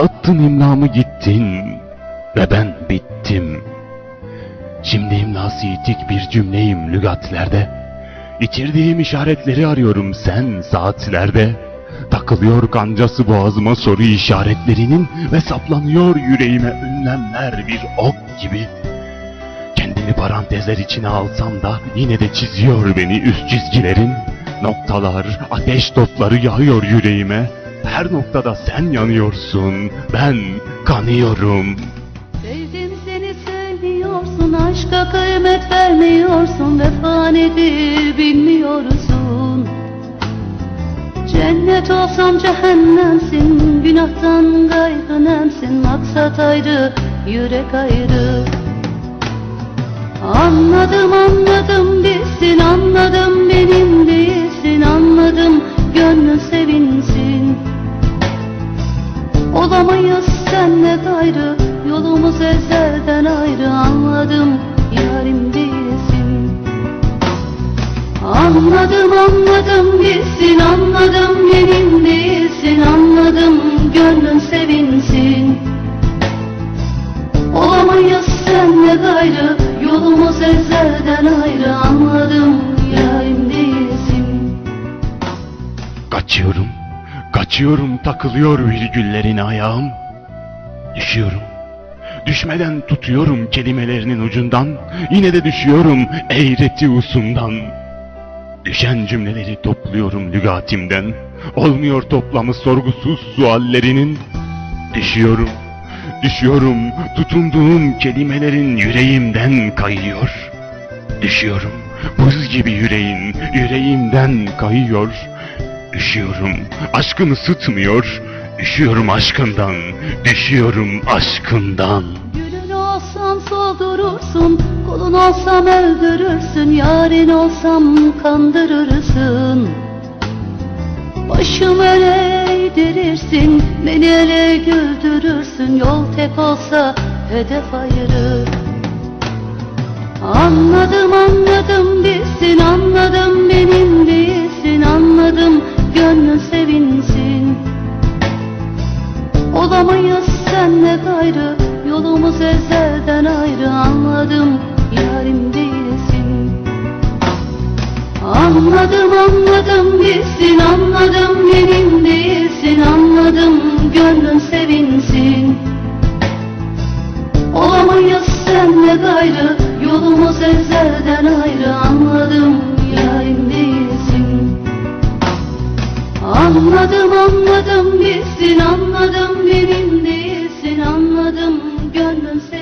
Dağıttın imlamı gittin ve ben bittim. Şimdi imlası yitik bir cümleyim lügatlerde. İçirdiğim işaretleri arıyorum sen saatlerde. Takılıyor kancası boğazıma soru işaretlerinin ve saplanıyor yüreğime ünlemler bir ok gibi. Kendimi parantezler içine alsam da yine de çiziyor beni üst çizgilerin. Noktalar, ateş topları yağıyor yüreğime. Her noktada sen yanıyorsun, ben kanıyorum. Sevdim seni sevmiyorsun Aşka kıymet vermiyorsun Vefa nedir bilmiyorsun. Cennet olsam cehennemsin Günahtan gayrı nemsin Maksat ayrı, yürek ayrı. Anladım anladım Olamayız senle gayrı Yolumuz ezelden ayrı. Anladım yarim değilsin Anladım anladım bilsin Anladım benim değilsin Anladım gönlün sevinsin. Olamayız senle gayrı Yolumuz ezelden ayrı. Anladım yarim değilsin Kaçıyorum, kaçıyorum takılıyor virgüllerin ayağım. Düşüyorum, düşmeden tutuyorum kelimelerinin ucundan. Yine de düşüyorum eğreti usundan. Düşen cümleleri topluyorum lügatimden. Olmuyor toplamı sorgusuz suallerinin. Düşüyorum, düşüyorum tutunduğum kelimelerin yüreğimden kayıyor. Düşüyorum, buz gibi yüreğin yüreğimden kayıyor. Üşüyorum, aşkın ısıtmıyor. Üşüyorum aşkından, düşüyorum aşkından. Gülün olsam soldurursun, kulun olsam öldürürsün, yarın olsam kandırırsın. Başım öne eğdirirsin, beni ele güldürürsün, yol tek olsa hedef ayırır. Anladım anladım bilsin, Olamayız senle gayrı Yolumuz ezelden ayrı. Anladım yarim değilsin. Anladım anladım bilsin Anladım benim değilsin. Anladım gönlün sevinsin. Olamayız senle gayrı Yolumuz ezelden ayrı. Anladım Anladım anladım bilsin anladım benim değilsin anladım gönlüm sen